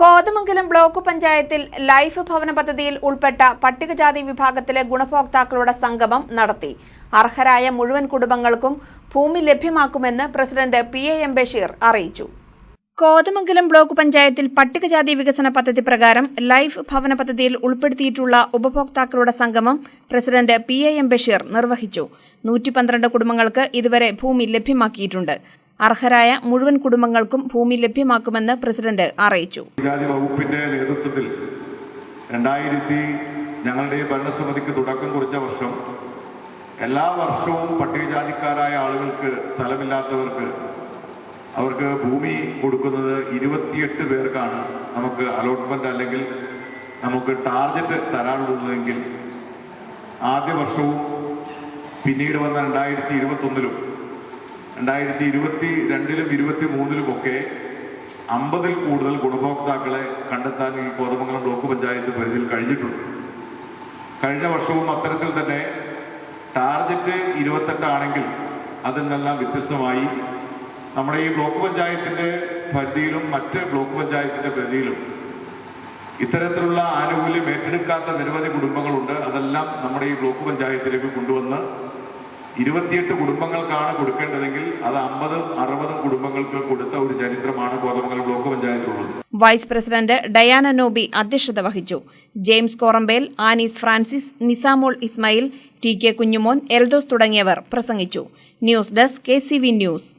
Kothamangalam block പഞ്ചായത്തിൽ life ഭവന പദ്ധതിയിൽ ഉൾപ്പെട്ട പട്ടികജാതി വിഭാഗത്തിലെ ഗുണഭോക്താക്കളുടെ സംഗമം നടത്തി. അർഹരായ മുഴുവൻ കുടുംബങ്ങൾക്കും ഭൂമി ലഭ്യമാക്കുമെന്ന് president P A M Basheer അറിയിച്ചു. കോതമംഗലം ബ്ലോക്ക് പഞ്ചായത്തിൽ പട്ടികജാതി വികസന പദ്ധതി പ്രകാരം ലൈഫ് ഭവന പദ്ധതിയിൽ ഉൾപ്പെടുത്തിയിട്ടുള്ള ഉപഭോക്താക്കളുടെ സംഗമം president P A M Basheer നിർവഹിച്ചു. നൂറ്റി പന്ത്രണ്ട് കുടുംബങ്ങൾക്ക് ഇതുവരെ ഭൂമി ലഭ്യമാക്കിയിട്ടുണ്ട്. അർഹരായ മുഴുവൻ കുടുംബങ്ങൾക്കും ഭൂമി ലഭ്യമാക്കുമെന്ന് പ്രസിഡന്റ് അറിയിച്ചു. വകുപ്പിന്റെ നേതൃത്വത്തിൽ രണ്ടായിരത്തി ഞങ്ങളുടെ ഭരണസമിതിക്ക് തുടക്കം കുറിച്ച വർഷം എല്ലാ വർഷവും പട്ടികജാതിക്കാരായ ആളുകൾക്ക് സ്ഥലമില്ലാത്തവർക്ക് അവർക്ക് ഭൂമി കൊടുക്കുന്നത് ഇരുപത്തിയെട്ട് പേർക്കാണ് നമുക്ക് അലോട്ട്മെന്റ് അല്ലെങ്കിൽ നമുക്ക് ടാർഗറ്റ് തരാനുള്ളതെങ്കിൽ ആദ്യ വർഷവും പിന്നീട് വന്ന രണ്ടായിരത്തി ഇരുപത്തൊന്നിലും രണ്ടായിരത്തി ഇരുപത്തി രണ്ടിലും ഇരുപത്തി മൂന്നിലുമൊക്കെ അമ്പതിൽ കൂടുതൽ ഗുണഭോക്താക്കളെ കണ്ടെത്താൻ ഈ കോതമംഗലം ബ്ലോക്ക് പഞ്ചായത്ത് പരിധിയിൽ കഴിഞ്ഞിട്ടുണ്ട്. കഴിഞ്ഞ വർഷവും അത്തരത്തിൽ തന്നെ ടാർഗറ്റ് ഇരുപത്തെട്ടാണെങ്കിൽ അതിൽ നിന്നെല്ലാം വ്യത്യസ്തമായി നമ്മുടെ ഈ ബ്ലോക്ക് പഞ്ചായത്തിന്റെ പരിധിയിലും മറ്റ് ബ്ലോക്ക് പഞ്ചായത്തിന്റെ പരിധിയിലും ഇത്തരത്തിലുള്ള ആനുകൂല്യം ഏറ്റെടുക്കാത്ത നിരവധി കുടുംബങ്ങളുണ്ട്. അതെല്ലാം നമ്മുടെ ഈ ബ്ലോക്ക് പഞ്ചായത്തിലേക്ക് കൊണ്ടുവന്ന് ഇരുപത്തിയെട്ട് കുടുംബങ്ങൾക്കാണ് കൊടുക്കേണ്ടതെങ്കിൽ അത് അമ്പതും അറുപതും കുടുംബങ്ങൾക്ക് കൊടുത്ത ഒരു ചരിത്രമാണ് കോതമംഗൽ ബ്ലോക്ക് പഞ്ചായത്തിലുള്ളത്. വൈസ് പ്രസിഡന്റ് ഡയാന നോബി അധ്യക്ഷത വഹിച്ചു. James Korampel Anees Francis Nisamol Ismail T K Kunjumon Eldhose തുടങ്ങിയവർ പ്രസംഗിച്ചു. News desk K news.